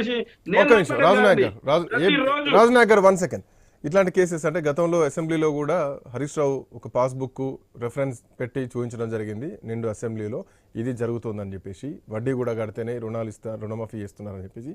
చెప్పేసి ఒక నిమిషం రాజు నాయక్ గారు రాజు ఏ- ప్రతిరోజు రాజు నాయక్ గారు వన్ సెకండ్ ఇట్లాంటి కేసెస్ అంటే గతంలో అసెంబ్లీలో కూడా హరీష్ రావు ఒక పాస్బుక్ రెఫరెన్స్ పెట్టి చూపించడం జరిగింది నిండు అసెంబ్లీలో ఇది జరుగుతుందని చెప్పేసి వడ్డీ కూడా కడితేనే రుణాలు ఇస్తా రుణమాఫీ చేస్తున్నారని చెప్పేసి.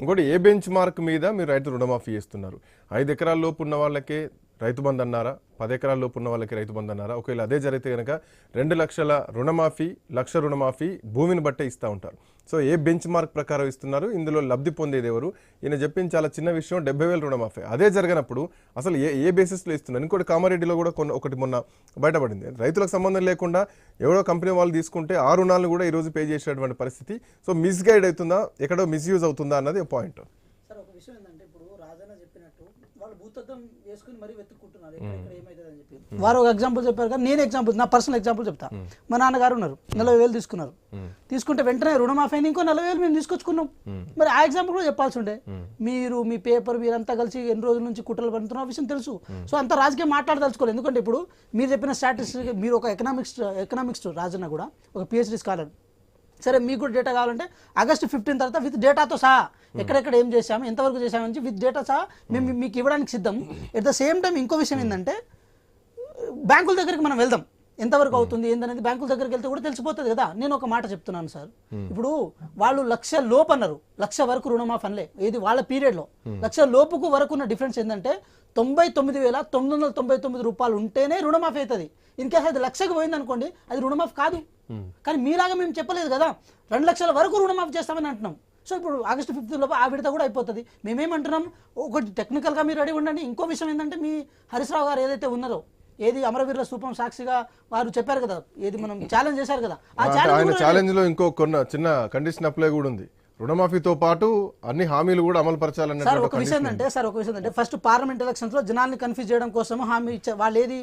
ఇంకోటి ఏ బెంచ్ మార్క్ మీద మీరు రైతు రుణమాఫీ చేస్తున్నారు? ఐదు ఎకరాల లోపు ఉన్న వాళ్ళకే రైతు బంధు అన్నారా? పది ఎకరాల లోపు ఉన్న వాళ్ళకి రైతు బంధు అన్నారా? ఒకవేళ అదే జరిగితే కనుక రెండు లక్షల రుణమాఫీ లక్ష రుణమాఫీ భూమిని బట్టే ఇస్తూ ఉంటారు. సో ఏ బెంచ్ మార్క్ ప్రకారం ఇస్తున్నారు? ఇందులో లబ్ధి పొందేది ఎవరు? ఈయన చెప్పిన చాలా చిన్న విషయం డెబ్బై వేల రుణమాఫీ. అదే జరగనప్పుడు అసలు ఏ ఏ బేసిస్లో ఇస్తున్నారు? ఇంకోటి కామారెడ్డిలో కూడా కొన్ని ఒకటి మొన్న బయటపడింది. రైతులకు సంబంధం లేకుండా ఎవరో కంపెనీ వాళ్ళు తీసుకుంటే ఆ రుణాలను కూడా ఈరోజు పే చేసేటువంటి పరిస్థితి. సో మిస్గైడ్ అవుతుందా? ఎక్కడో మిస్యూజ్ అవుతుందా అన్నది పాయింట్. సార్ ఒక విషయం ఏంటంటే వాళ్ళు భూతత్వం వేసుకుని మరీ వెతుక్కుంటున్నారు. ఎక్కడ ఎక్కడ ఏమవుతుంది అని చెప్పి వారు ఒక ఎగ్జాంపుల్ చెప్పారు కానీ నేను ఎగ్జాంపుల్ నా పర్సనల్ ఎగ్జాంపుల్ చెప్తా. మా నాన్నగారు ఉన్నారు నలభై వేలు తీసుకున్నారు. తీసుకుంటే వెంటనే రుణమాఫీ అయింది ఇంకో నలభై వేలు మేము తీసుకొచ్చుకున్నాం. మరి ఆ ఎగ్జాంపుల్ కూడా చెప్పాల్సి ఉండే. మీరు మీ పేపర్ మీరంతా కలిసి ఎన్ని రోజుల నుంచి కుట్రలు పడుతున్న విషయం తెలుసు. సో అంత రాజకీయం మాట్లాడదలుచుకోలేదు. ఎందుకంటే ఇప్పుడు మీరు చెప్పిన స్టాటిస్టిక్ మీరు ఒక ఎకనామిక్స్ ఎకనామిక్స్ రాజన్న కూడా ఒక పిహెచ్డి స్కాలర్ సరే మీకు కూడా డేటా కావాలంటే ఆగస్ట్ ఫిఫ్టీన్ తర్వాత విత్ డేటాతో సహా ఎక్కడెక్కడ ఏం చేశాము ఎంతవరకు చేశామని విత్ డేటా సహా మేము మీకు ఇవ్వడానికి సిద్ధం. ఎట్ ద సేమ్ టైం ఇంకో విషయం ఏంటంటే బ్యాంకుల దగ్గరికి మనం వెళ్దాం. ఎంతవరకు అవుతుంది ఏందనేది బ్యాంకుల దగ్గరికి వెళ్తే కూడా తెలిసిపోతుంది కదా. నేను ఒక మాట చెప్తున్నాను సార్. ఇప్పుడు వాళ్ళు లక్ష లోపు అన్నారు. లక్ష వరకు రుణమాఫీ అనలే. ఏది వాళ్ళ పీరియడ్లో. లక్ష లోపుకు వరకు ఉన్న డిఫరెన్స్ ఏంటంటే తొంభై తొమ్మిది వేల తొమ్మిది వందల తొంభై తొమ్మిది రూపాయలు ఉంటేనే రుణమాఫీ అవుతుంది. ఇన్ కేసు అది లక్షకు పోయింది అనుకోండి అది రుణమాఫీ కాదు. కానీ మీలాగా మేము చెప్పలేదు కదా. రెండు లక్షల వరకు రుణమాఫీ చేస్తామని అంటున్నాం. సో ఇప్పుడు ఆగస్టు ఫిఫ్త్ లోపు ఆ విడత కూడా అయిపోతుంది. మేమేమంటున్నాం? ఒకటి టెక్నికల్గా మీరు రెడీ ఉండండి. ఇంకో విషయం ఏంటంటే మీ హరీశ్రావు గారు ఏదైతే ఉన్నారో ఏది అమరవీరుల స్థూపం సాక్షిగా వారు చెప్పారు కదా. ఏది మనం ఛాలెంజ్ చేశారు కదా. ఆ ఛాలెంజ్లో ఇంకో కొన్ని చిన్న కండిషన్ అప్లై కూడా ఉంది. రుణమాఫీతో పాటు అన్ని హామీలు కూడా అమలు సార్ పరచాలన్నటువంటి ఒక విషయం అంటే సార్ ఒక విషయం అంటే ఫస్ట్ పార్లమెంట్ ఎలక్షన్స్లో జనాల్ని కన్ఫ్యూజ్ చేయడం కోసం హామీ వాళ్ళు ఏది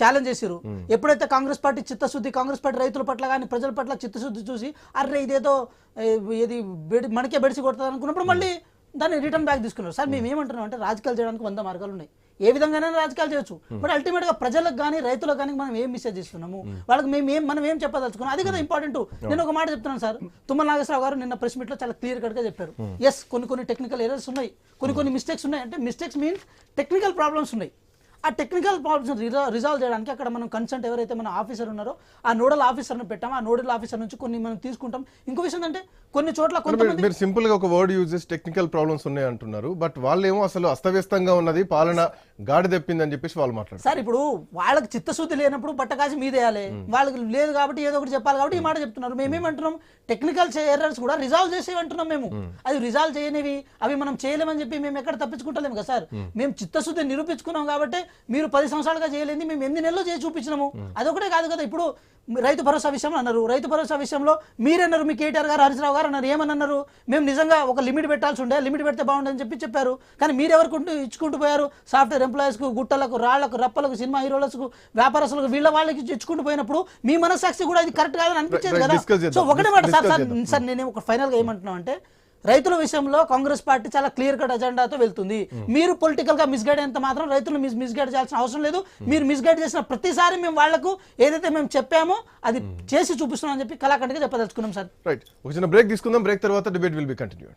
ఛాలెంజ్ చేశారు ఎప్పుడైతే కాంగ్రెస్ పార్టీ చిత్తశుద్ధి కాంగ్రెస్ పార్టీ రైతుల పట్ల కానీ ప్రజల పట్ల చిత్తశుద్ధి చూసి అర్రే ఇదేదో బెడి మనకే బెడిసి కొడుతుంది అనుకున్నప్పుడు మళ్ళీ దాన్ని రిటర్న్ బ్యాక్ తీసుకున్నారు. సార్ మేము ఏమంటున్నాం అంటే రాజకీయాలు చేయడానికి వంద మార్గాలు ఉన్నాయి. ఏ విధంగానైనా రాజకీయాలు చేయొచ్చు. బట్ అల్టిమేట్గా ప్రజలకు కానీ రైతులకు కానీ మనం ఏం మెసేజ్ ఇస్తున్నాము? వాళ్ళకి మేము ఏం మనం ఏం చెప్పదలుచుకున్నాం? అది కదా ఇంపార్టెంట్ నేను ఒక మాట చెప్తున్నాను సార్. తుమ్మల నాగేశ్వరరావు గారు నిన్న ప్రెస్ మీట్లో చాలా క్లియర్ కట్గా చెప్పారు. ఎస్ కొన్ని కొన్ని టెక్నికల్ ఎర్రర్స్ ఉన్నాయి. కొన్ని కొన్ని మిస్టేక్స్ ఉన్నాయి. అంటే మిస్టేక్స్ మీన్స్ టెక్నికల్ ప్రాబ్లమ్స్ ఉన్నాయి. ఆ టెక్నికల్ ప్రాబ్లమ్స్ రిజాల్వ్ చేయడానికి అక్కడ మనం కన్సల్ట్ ఎవరైతే మన ఆఫీసర్ ఉన్నారో ఆ నోడల్ ఆఫీసర్ని పెట్టాం. ఆ నోడల్ ఆఫీసర్ నుంచి కొన్ని మనం తీసుకుంటాం. ఇంకో విషయం అంటే కొన్ని చోట్ల మీరు- కొంతమంది మీరు సింపుల్గా ఒక వర్డ్ యూజ్ చేసి టెక్నికల్ ప్రాబ్లమ్స్ ఉన్నాయి అంటున్నారు. బట్ వాళ్ళేమో అసలు అస్తవ్యస్తంగా ఉన్నది పాలన గాడి తెప్పిందని చెప్పేసి వాళ్ళు మాట్లాడారు. సార్ ఇప్పుడు వాళ్ళకి చిత్తశుద్ధి లేనప్పుడు బట్ట కాసి మీదేయాలి వాళ్ళకి లేదు కాబట్టి ఏదో ఒకటి చెప్పాలి కాబట్టి ఈ మాట చెప్తున్నారు. మేమేమంటున్నాం? టెక్నికల్ ఎర్రర్స్ కూడా రిజాల్వ్ చేసేవి అంటున్నాం మేము. అది రిజాల్వ్ చేయనివి అవి మనం చేయలేమని చెప్పి మేము ఎక్కడ తప్పించుకుంటలేము కదా సార్. మేము. చిత్తశుద్ధి నిరూపించుకున్నాం కాబట్టి మీరు పది సంవత్సరాలుగా చేయలేదు మేము ఎనిమిది నెలలు చేసి చూపించినాము? అదొకటే కాదు కదా. ఇప్పుడు రైతు భరోసా విషయంలో అన్నారు. రైతు భరోసా విషయంలో మీరన్నారు మీ కేటీఆర్ గారు హరీశ్రావు గారు అన్నారు. ఏమని అన్నారు మేము నిజంగా ఒక లిమిట్ పెట్టాల్సి ఉండే లిమిట్ పెడితే బాగుండని చెప్పి చెప్పారు. కానీ మీరు ఎవరికి ఇచ్చుకుంటూ పోయారు? సాఫ్ట్వేర్ ఎంప్లాయీస్కు గుట్టలకు రాళ్ళకు రప్పలకు సినిమా హీరోలకు వ్యాపారస్తులకు వీళ్ళ వాళ్ళకి ఇచ్చుకుంటూ పోయినప్పుడు మీ మనస్సాక్షి కూడా ఇది కరెక్ట్ కాదని అనిపించేది కదా. సో ఒకటే మాట సార్ సార్. సార్ నేను ఒక ఫైనల్గా ఏమంటున్నాం అంటే రైతుల విషయంలో కాంగ్రెస్ పార్టీ చాలా క్లియర్ కట్ అజెండాతో వెళ్తుంది. మీరు పొలిటికల్గా మిస్గైడ్ అయినంత మాత్రం రైతులు మిస్ మిస్గైడ్ చేయాల్సిన అవసరం లేదు. మీరు మిస్గైడ్ చేసిన ప్రతిసారి మేము వాళ్ళకు ఏదైతే మేము చెప్పామో అది చేసి చూపిస్తున్నాం అని చెప్పి కళాఖండిగా చెప్పదలుచుకున్నాం సార్. రైట్ ఒక చిన్న బ్రేక్ తీసుకుందాం. బ్రేక్ తర్వాత డిబేట్ విల్ బి కంటిన్యూ